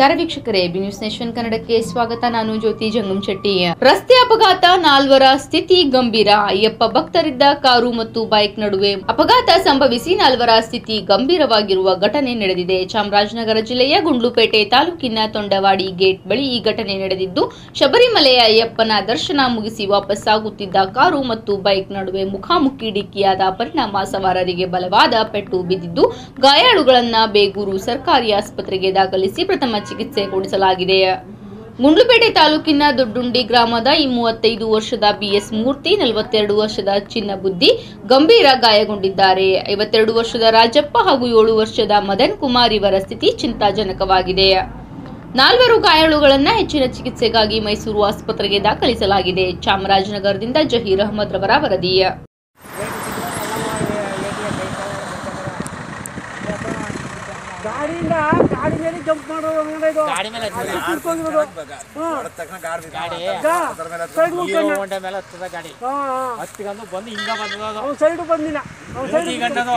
ನಮಸ್ಕಾರ ವೀಕ್ಷಕರೇ B news nation ಕನ್ನಡಕ್ಕೆ ಸ್ವಾಗತ. ನಾನು ಜ್ಯೋತಿ ಜಂಗಮ್ ಶೆಟ್ಟಿ ರಸ್ತೆ ಅಪಘಾತ, ನಾಲ್ವರ ಸ್ಥಿತಿ ಗಂಭೀರ. ಅಯ್ಯಪ್ಪ ಭಕ್ತರಿದ್ದ ಕಾರು ಮತ್ತು ಬೈಕ್ ನಡುವೆ ಅಪಘಾತ ಸಂಭವಿಸಿ ನಾಲ್ವರ ಸ್ಥಿತಿ ಗಂಭೀರವಾಗಿರುವ ಘಟನೆ ನಡೆದಿದೆ. ಚಾಮರಾಜನಗರ ಜಿಲ್ಲೆಯ ಗುಂಡ್ಲುಪೇಟೆ ತಾಲೂಕಿನ ತೊಂಡವಾಡಿ ಗೇಟ್ ಬಳಿ ಈ ಘಟನೆ ನಡೆದಿದ್ದು, ಶಬರಿಮಲೆಯ ಅಯ್ಯಪ್ಪನ ದರ್ಶನ ಮುಗಿಸಿ ವಾಪಸ್ಸಾಗುತ್ತಿದ್ದ ಕಾರು ಮತ್ತು ಬೈಕ್ ನಡುವೆ ಮುಖಾಮುಖಿ ಡಿಕ್ಕಿಯಾದ ಪರಿಣಾಮ ಸವಾರರಿಗೆ ಬಲವಾದ ಪೆಟ್ಟು ಬಿದ್ದಿದ್ದು, ಗಾಯಾಳುಗಳನ್ನ ಬೇಗೂರು ಸರ್ಕಾರಿ ಆಸ್ಪತ್ರೆಗೆ ದಾಖಲಿಸಿ ಪ್ರಥಮ ಚಿಕಿತ್ಸೆ ಕೊಡಿಸಲಾಗಿದೆ ಗುಂಡ್ಲುಪೇಟೆ ತಾಲೂಕಿನ ದೊಡ್ಡುಂಡಿ ಗ್ರಾಮದ ಈ ಮೂವತ್ತೈದು ವರ್ಷದ ಬಿಎಸ್ ಮೂರ್ತಿ, ನಲವತ್ತೆರಡು ವರ್ಷದ ಚಿನ್ನ ಬುದ್ಧಿ ಗಂಭೀರ ಗಾಯಗೊಂಡಿದ್ದಾರೆ. ಐವತ್ತೆರಡು ವರ್ಷದ ರಾಜಪ್ಪ ಹಾಗೂ ಏಳು ವರ್ಷದ ಮದನ್ ಕುಮಾರ್ ಇವರ ಸ್ಥಿತಿ ಚಿಂತಾಜನಕವಾಗಿದೆ. ನಾಲ್ವರು ಗಾಯಾಳುಗಳನ್ನ ಹೆಚ್ಚಿನ ಚಿಕಿತ್ಸೆಗಾಗಿ ಮೈಸೂರು ಆಸ್ಪತ್ರೆಗೆ ದಾಖಲಿಸಲಾಗಿದೆ. ಚಾಮರಾಜನಗರದಿಂದ ಜಹೀರ್ ಅಹಮದ್ ರವರ ವರದಿ. ಗಾಡಿಯಿಂದ ಗಾಡಿ ಮೇಲೆ ಜಂಪ್ ಮಾಡೋದು ಗಾಡಿ ಮೇಲೆ ಗಾ, ಸೈಡ್ ಹೊಂಡ ಮೇಲೆ ಹತ್ತದ ಗಾಡಿ ಹತ್ತಿಗಂದು ಬಂದು ಹಿಂಗ ಬಂದದ ಅವ್ನು ಸೈಡ್ ಬಂದಿಲ್ಲ ಅವ್ನು ಸೈಡ್ ಗಂಟದು